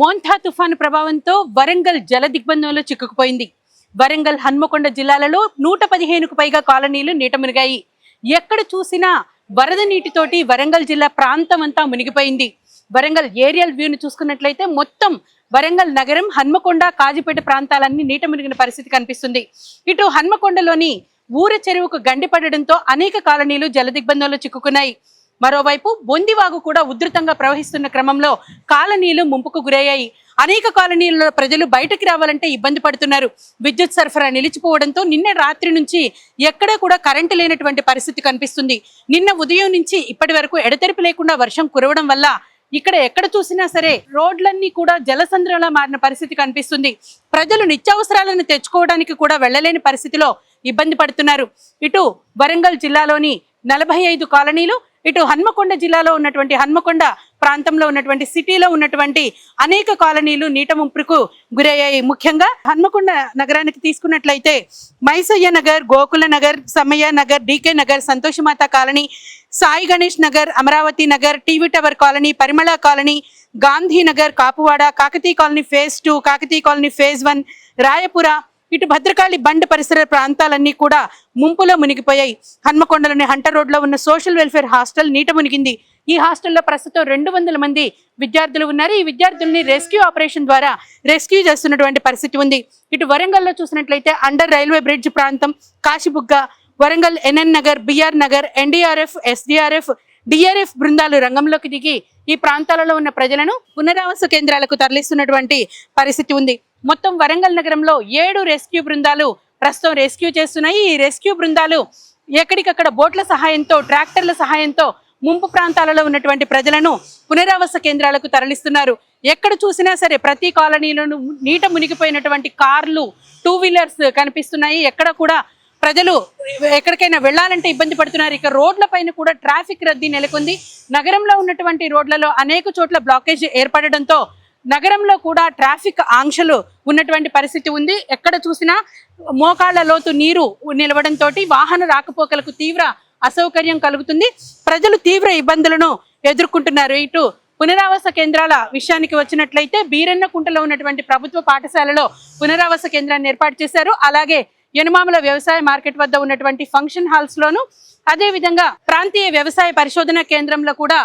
Montha తుఫాను ప్రభావంతో వరంగల్ జల దిగ్బంధంలో చిక్కుకుపోయింది. వరంగల్ హన్మకొండ జిల్లాలలో నూట పదిహేనుకు పైగా కాలనీలు నీట మునిగాయి. ఎక్కడ చూసినా వరద నీటితోటి వరంగల్ జిల్లా ప్రాంతం అంతా మునిగిపోయింది. వరంగల్ ఏరియల్ వ్యూని చూసుకున్నట్లయితే మొత్తం వరంగల్ నగరం హన్మకొండ కాజిపేట ప్రాంతాలన్నీ నీట మునిగిన పరిస్థితి కనిపిస్తుంది. ఇటు హన్మకొండలోని ఊర చెరువుకు గండి పడడంతో అనేక కాలనీలు జల దిగ్బంధంలో చిక్కుకున్నాయి. మరోవైపు బొందివాగు కూడా ఉధృతంగా ప్రవహిస్తున్న క్రమంలో కాలనీలు ముంపుకు గురయ్యాయి. అనేక కాలనీలలో ప్రజలు బయటకు రావాలంటే ఇబ్బంది పడుతున్నారు. విద్యుత్ సరఫరా నిలిచిపోవడంతో నిన్న రాత్రి నుంచి ఎక్కడా కూడా కరెంటు లేనటువంటి పరిస్థితి కనిపిస్తుంది. నిన్న ఉదయం నుంచి ఇప్పటి వరకు ఎడతెరిపి లేకుండా వర్షం కురవడం వల్ల ఇక్కడ ఎక్కడ చూసినా సరే రోడ్లన్నీ కూడా జలసంద్రంలా మారిన పరిస్థితి కనిపిస్తుంది. ప్రజలు నిత్యావసరాలను తెచ్చుకోవడానికి కూడా వెళ్ళలేని పరిస్థితిలో ఇబ్బంది పడుతున్నారు. ఇటు వరంగల్ జిల్లాలోని నలభై ఐదు కాలనీలు ఇటు హన్మకొండ జిల్లాలో ఉన్నటువంటి హన్మకొండ ప్రాంతంలో ఉన్నటువంటి సిటీలో ఉన్నటువంటి అనేక కాలనీలు నీట ముంపుకు గురయ్యాయి. ముఖ్యంగా హన్మకొండ నగరానికి తీసుకున్నట్లయితే Maisaiah Nagar Gokula Nagar Samaya Nagar DK Nagar Santoshamata colony Sai Ganesh Nagar Amaravati Nagar TV tower colony Parimala colony Gandhinagar Kapuwada Kakati colony phase two Kakati colony phase one Raipura ఇటు భద్రకాళి బండ్ పరిసర ప్రాంతాలన్నీ కూడా ముంపులో మునిగిపోయాయి. హన్మకొండలోని Hunter రోడ్లో ఉన్న social welfare hostel నీట మునిగింది. ఈ హాస్టల్లో ప్రస్తుతం రెండు వందల మంది విద్యార్థులు ఉన్నారు. ఈ విద్యార్థుల్ని రెస్క్యూ ఆపరేషన్ ద్వారా రెస్క్యూ చేస్తున్నటువంటి పరిస్థితి ఉంది. ఇటు వరంగల్లో చూసినట్లయితే అండర్ రైల్వే బ్రిడ్జ్ ప్రాంతం Kashibugga Warangal NN Nagar BR Nagar NDRF SDRF DRF బృందాలు రంగంలోకి దిగి ఈ ప్రాంతాలలో ఉన్న ప్రజలను పునరావాస కేంద్రాలకు తరలిస్తున్నటువంటి పరిస్థితి ఉంది. మొత్తం వరంగల్ నగరంలో ఏడు రెస్క్యూ బృందాలు ప్రస్తుతం రెస్క్యూ చేస్తున్నాయి. ఈ రెస్క్యూ బృందాలు ఎక్కడికక్కడ బోట్ల సహాయంతో ట్రాక్టర్ల సహాయంతో ముంపు ప్రాంతాలలో ఉన్నటువంటి ప్రజలను పునరావాస కేంద్రాలకు తరలిస్తున్నారు. ఎక్కడ చూసినా సరే ప్రతి కాలనీలను నీట మునిగిపోయినటువంటి కార్లు టూ వీలర్స్ కనిపిస్తున్నాయి. ఎక్కడ కూడా ప్రజలు ఎక్కడికైనా వెళ్ళాలంటే ఇబ్బంది పడుతున్నారు. ఇక రోడ్ల పైన కూడా ట్రాఫిక్ రద్దీ నెలకొంది. నగరంలో ఉన్నటువంటి రోడ్లలో అనేక చోట్ల బ్లాకేజ్ ఏర్పడడంతో నగరంలో కూడా ట్రాఫిక్ ఆంక్షలు ఉన్నటువంటి పరిస్థితి ఉంది. ఎక్కడ చూసినా మోకాళ్ళ లోతు నీరు నిలవడంతో వాహన రాకపోకలకు తీవ్ర అసౌకర్యం కలుగుతుంది. ప్రజలు తీవ్ర ఇబ్బందులను ఎదుర్కొంటున్నారు. ఇటు పునరావాస కేంద్రాల విషయానికి వచ్చినట్లయితే బీరన్నకుంటలో ఉన్నటువంటి ప్రభుత్వ పాఠశాలలో పునరావాస కేంద్రాన్ని ఏర్పాటు చేశారు. అలాగే యనమామల వ్యవసాయ మార్కెట్ వద్ద ఉన్నటువంటి ఫంక్షన్ హాల్స్ లోను అదే విధంగా ప్రాంతీయ వ్యవసాయ పరిశోధన కేంద్రంలో కూడా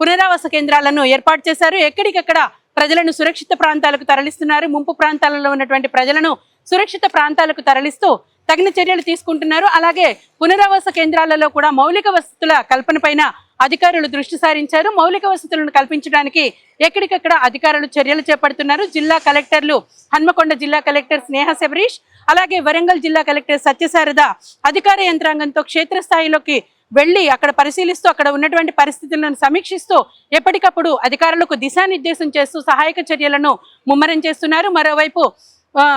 పునరావాస కేంద్రాలను ఏర్పాటు చేశారు. ఎక్కడికక్కడ ప్రజలను సురక్షిత ప్రాంతాలకు తరలిస్తున్నారు. ముంపు ప్రాంతాలలో ఉన్నటువంటి ప్రజలను సురక్షిత ప్రాంతాలకు తరలిస్తూ తగిన చర్యలు తీసుకుంటున్నారు. అలాగే పునరావాస కేంద్రాలలో కూడా మౌలిక వసతుల కల్పన పైన అధికారులు దృష్టి సారించారు. మౌలిక వసతులను కల్పించడానికి ఎక్కడికక్కడ అధికారులు చర్యలు చేపడుతున్నారు. జిల్లా కలెక్టర్లు హన్మకొండ జిల్లా కలెక్టర్ స్నేహ శబరీష్ అలాగే వరంగల్ జిల్లా కలెక్టర్ సత్యశారద అధికార యంత్రాంగంతో క్షేత్రస్థాయిలోకి వెళ్ళి అక్కడ పరిశీలిస్తూ అక్కడ ఉన్నటువంటి పరిస్థితులను సమీక్షిస్తూ ఎప్పటికప్పుడు అధికారులకు దిశానిర్దేశం చేస్తూ సహాయక చర్యలను ముమ్మరం చేస్తున్నారు. మరోవైపు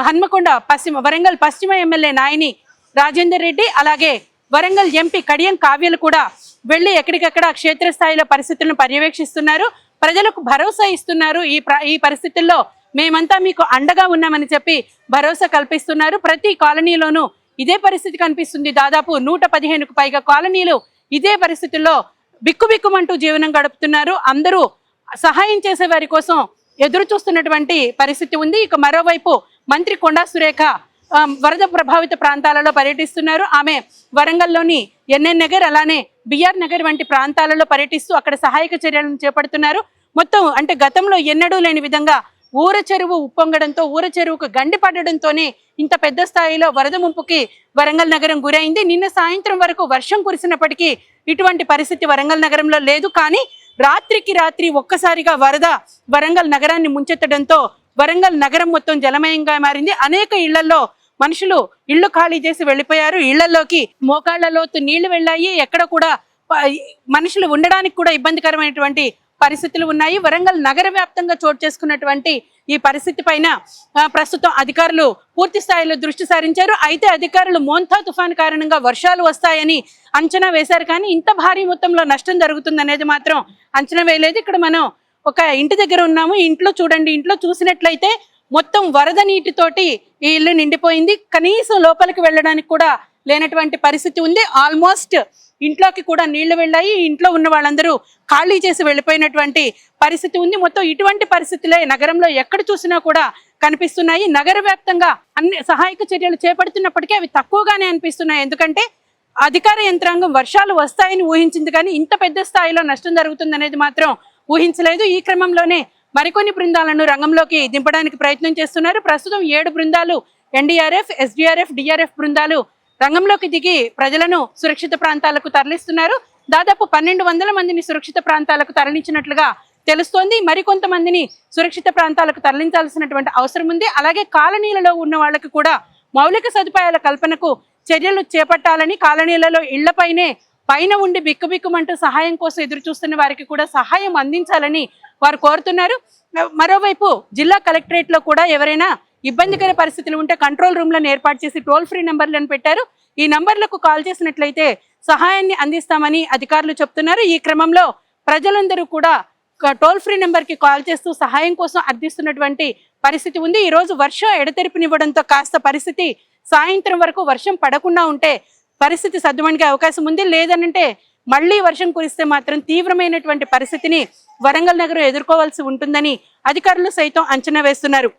హన్మకొండ పశ్చిమ వరంగల్ పశ్చిమ ఎమ్మెల్యే నాయని రాజేందర్ రెడ్డి అలాగే వరంగల్ ఎంపీ కడియం కావ్యలు కూడా వెళ్ళి ఎక్కడికక్కడ క్షేత్రస్థాయిలో పరిస్థితులను పర్యవేక్షిస్తున్నారు. ప్రజలకు భరోసా ఇస్తున్నారు. ఈ ఈ పరిస్థితుల్లో మేమంతా మీకు అండగా ఉన్నామని చెప్పి భరోసా కల్పిస్తున్నారు. ప్రతి కాలనీలోనూ ఇదే పరిస్థితి కనిపిస్తుంది. దాదాపు నూట పదిహేనుకు పైగా కాలనీలు ఇదే పరిస్థితుల్లో బిక్కుబిక్కుమంటూ జీవనం గడుపుతున్నారు. అందరూ సహాయం చేసే వారి కోసం ఎదురు చూస్తున్నటువంటి పరిస్థితి ఉంది. ఇక మరోవైపు మంత్రి కొండా సురేఖ వరద ప్రభావిత ప్రాంతాలలో పర్యటిస్తున్నారు. ఆమె వరంగల్లోని ఎన్ఎన్ నగర్ అలానే బిఆర్ నగర్ వంటి ప్రాంతాలలో పర్యటిస్తూ అక్కడ సహాయక చర్యలను చేపడుతున్నారు. మొత్తం అంటే గతంలో ఎన్నడూ లేని విధంగా ఊర చెరువు ఉప్పొంగడంతో ఊర చెరువుకు గండి పడడంతోనే ఇంత పెద్ద స్థాయిలో వరద ముంపుకి వరంగల్ నగరం గురైంది. నిన్న సాయంత్రం వరకు వర్షం కురిసినప్పటికీ ఇటువంటి పరిస్థితి వరంగల్ నగరంలో లేదు. కానీ రాత్రికి రాత్రి ఒక్కసారిగా వరద వరంగల్ నగరాన్ని ముంచెత్తడంతో వరంగల్ నగరం మొత్తం జలమయంగా మారింది. అనేక ఇళ్ళలో మనుషులు ఇళ్ళు ఖాళీ చేసి వెళ్ళిపోయారు. ఇళ్ళలోకి మోకాళ్ళలోతు నీళ్ళు వెళ్ళాయి. ఎక్కడ కూడా మనుషులు ఉండడానికి కూడా ఇబ్బందికరమైనటువంటి పరిస్థితులు ఉన్నాయి. వరంగల్ నగర వ్యాప్తంగా చోటు చేసుకున్నటువంటి ఈ పరిస్థితి పైన ప్రస్తుతం అధికారులు పూర్తి స్థాయిలో దృష్టి సారించారు. అయితే అధికారులు మోన్థా తుఫాన్ కారణంగా వర్షాలు వస్తాయని అంచనా వేశారు. కానీ ఇంత భారీ మొత్తంలో నష్టం జరుగుతుందనేది మాత్రం అంచనా వేయలేదు. ఇక్కడ మనం ఒక ఇంటి దగ్గర ఉన్నాము. ఇంట్లో చూడండి. ఇంట్లో చూసినట్లయితే మొత్తం వరద నీటితోటి ఈ ఇల్లు నిండిపోయింది. కనీసం లోపలికి వెళ్ళడానికి కూడా లేనటువంటి పరిస్థితి ఉంది. ఆల్మోస్ట్ ఇంట్లోకి కూడా నీళ్ళు వెళ్ళాయి. ఇంట్లో ఉన్న వాళ్ళందరూ ఖాళీ చేసి వెళ్ళిపోయినటువంటి పరిస్థితి ఉంది. మొత్తం ఇటువంటి పరిస్థితులే నగరంలో ఎక్కడ చూసినా కూడా కనిపిస్తున్నాయి. నగర వ్యాప్తంగా అన్ని సహాయక చర్యలు చేపడుతున్నప్పటికీ అవి తక్కువగానే అనిపిస్తున్నాయి. ఎందుకంటే అధికార యంత్రాంగం వర్షాలు వస్తాయని ఊహించింది కానీ ఇంత పెద్ద స్థాయిలో నష్టం జరుగుతుందనేది మాత్రం ఊహించలేదు. ఈ క్రమంలోనే మరికొన్ని బృందాలను రంగంలోకి దింపడానికి ప్రయత్నం చేస్తున్నారు. ప్రస్తుతం ఏడు బృందాలు ఎన్డీఆర్ఎఫ్ ఎస్డీఆర్ఎఫ్ డిఆర్ఎఫ్ బృందాలు రంగంలోకి దిగి ప్రజలను సురక్షిత ప్రాంతాలకు తరలిస్తున్నారు. దాదాపు పన్నెండు వందల మందిని సురక్షిత ప్రాంతాలకు తరలించినట్లుగా తెలుస్తోంది. మరికొంతమందిని సురక్షిత ప్రాంతాలకు తరలించాల్సినటువంటి అవసరం ఉంది. అలాగే కాలనీలలో ఉన్న వాళ్ళకి కూడా మౌలిక సదుపాయాల కల్పనకు చర్యలు చేపట్టాలని కాలనీలలో ఇళ్ళపైనే పైన ఉండి బిక్కుబిక్కుమంటూ సహాయం కోసం ఎదురు చూస్తున్న వారికి కూడా సహాయం అందించాలని వారు కోరుతున్నారు. మరోవైపు జిల్లా కలెక్టరేట్లో కూడా ఎవరైనా ఇబ్బందికర పరిస్థితులు ఉంటే కంట్రోల్ రూమ్లను ఏర్పాటు చేసి టోల్ ఫ్రీ నెంబర్లను పెట్టారు. ఈ నంబర్లకు కాల్ చేసినట్లయితే సహాయాన్ని అందిస్తామని అధికారులు చెప్తున్నారు. ఈ క్రమంలో ప్రజలందరూ కూడా టోల్ ఫ్రీ నెంబర్కి కాల్ చేస్తూ సహాయం కోసం అర్థిస్తున్నటువంటి పరిస్థితి ఉంది. ఈరోజు వర్షం ఎడతెరిపినివ్వడంతో కాస్త పరిస్థితి సాయంత్రం వరకు వర్షం పడకుండా ఉంటే పరిస్థితి సర్దుమణిగే అవకాశం ఉంది. లేదనంటే మళ్ళీ వర్షం కురిస్తే మాత్రం తీవ్రమైనటువంటి పరిస్థితిని వరంగల్ నగరం ఎదుర్కోవాల్సి ఉంటుందని అధికారులు సైతం అంచనా వేస్తున్నారు.